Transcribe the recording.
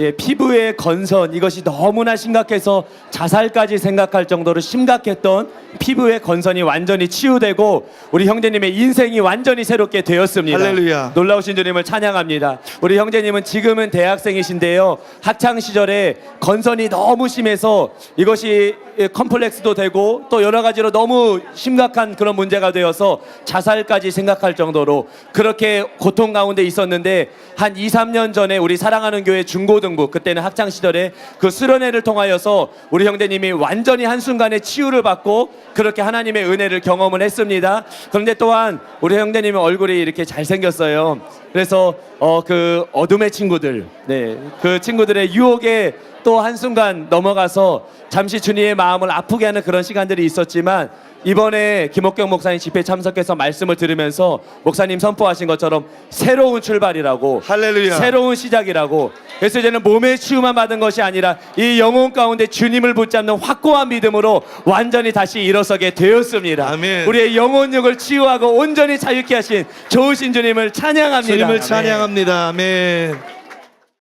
예, 피부의 건선 이것이 너무나 심각해서 자살까지 생각할 정도로 심각했던 피부의 건선이 완전히 치유되고 우리 형제님의 인생이 완전히 새롭게 되었습니다. 할렐루야. 놀라우신 주님을 찬양합니다. 우리 형제님은 지금은 대학생이신데요. 학창 시절에 건선이 너무 심해서 이것이 예, 컴플렉스도 되고 또 여러 가지로 너무 심각한 그런 문제가 되어서 자살까지 생각할 정도로 그렇게 고통 가운데 있었는데 한 2, 3년 전에 우리 사랑하는 교회 중고등 부 그때는 학창 시절에 그 수련회를 통하여서 우리 형제님이 완전히 한순간에 치유를 받고 그렇게 하나님의 은혜를 경험을 했습니다. 그런데 또한 우리 형제님의 얼굴이 이렇게 잘생겼어요. 그래서 어 그 어둠의 친구들, 네, 그 친구들의 유혹에 또 한순간 넘어가서 잠시 주님의 마음을 아프게 하는 그런 시간들이 있었지만 이번에 김옥경 목사님 집회 참석해서 말씀을 들으면서 목사님 선포하신 것처럼 새로운 출발이라고 할렐루야. 새로운 시작이라고 그래서 이제는 몸의 치유만 받은 것이 아니라 이 영혼 가운데 주님을 붙잡는 확고한 믿음으로 완전히 다시 일어서게 되었습니다. 아멘. 우리의 영혼육을 치유하고 온전히 자유케 하신 좋으신 주님을 찬양합니다. 아멘. 찬양합니다. 아멘.